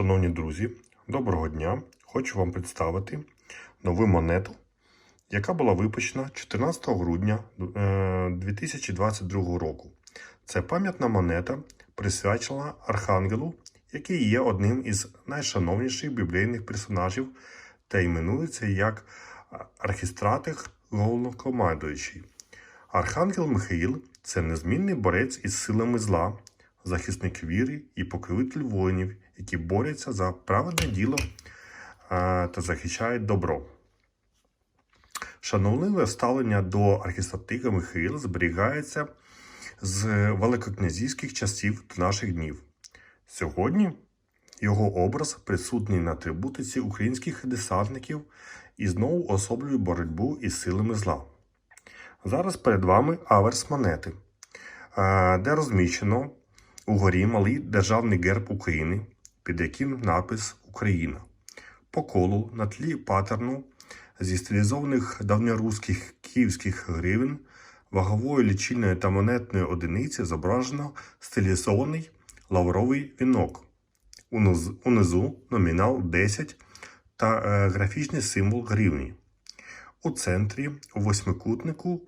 Шановні друзі, доброго дня! Хочу вам представити нову монету, яка була випущена 14 грудня е, 2022 року. Це пам'ятна монета, присвячена Архангелу, який є одним із найшановніших біблійних персонажів та іменується як архістратих головнокомандуючий. Архангел Михаїл це незмінний борець із силами зла, захисник віри і покровитель воїнів, які борються за праведне діло та захищають добро. Шановливе ставлення до архістратига Михаїла зберігається з великокнязівських часів до наших днів. Сьогодні його образ присутній на атрибутиці українських десантників і знову особлює боротьбу із силами зла. Зараз перед вами аверс монети, де розміщено угорі малий державний герб України, під яким напис Україна. По колу на тлі патерну зі стилізованих давньоруських київських гривень вагової лічильної та монетної одиниці зображено стилізований лавровий вінок. Унизу номінал 10 та е, графічний символ гривні. У центрі, у восьмикутнику,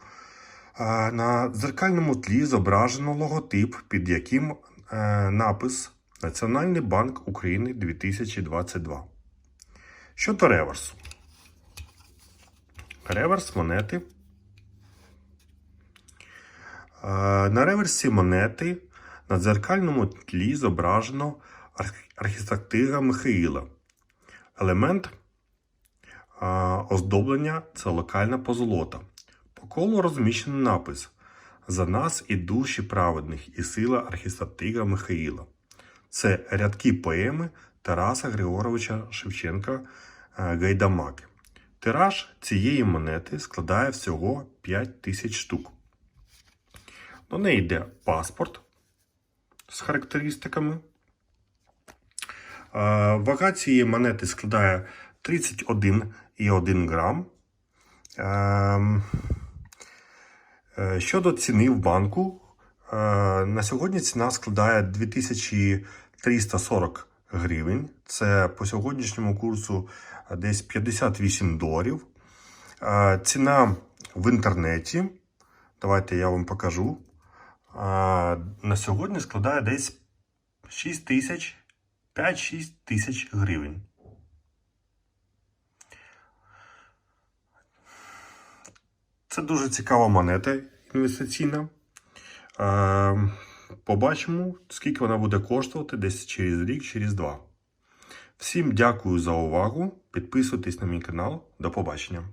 е, на дзеркальному тлі зображено логотип, під яким напис Національний банк України 2022. Щодо реверсу. Реверс монети. Е, На реверсі монети на дзеркальному тлі зображено арх- Михаїла. Елемент а, оздоблення це локальна позолота. По колу розміщений напис За нас і душі праведних, і сила архістратига Михаїла. Це рядки поеми Тараса Григоровича Шевченка е, Гайдамаки. Тираж цієї монети складає всього 5 тисяч штук. До неї йде паспорт з характеристиками. Е, Вага цієї монети складає 31,1 грам. Е, Щодо ціни в банку, е, на сьогодні ціна складає 2340 гривень. Це по сьогоднішньому курсу е, десь 58 доларів. Ціна в інтернеті, давайте я вам покажу. На сьогодні складає десь 6 тисяч 5-6 тисяч гривень. Це дуже цікава монета інвестиційна. Е, Побачимо, скільки вона буде коштувати десь через рік, через два. Всім дякую за увагу. Підписуйтесь на мій канал. До побачення.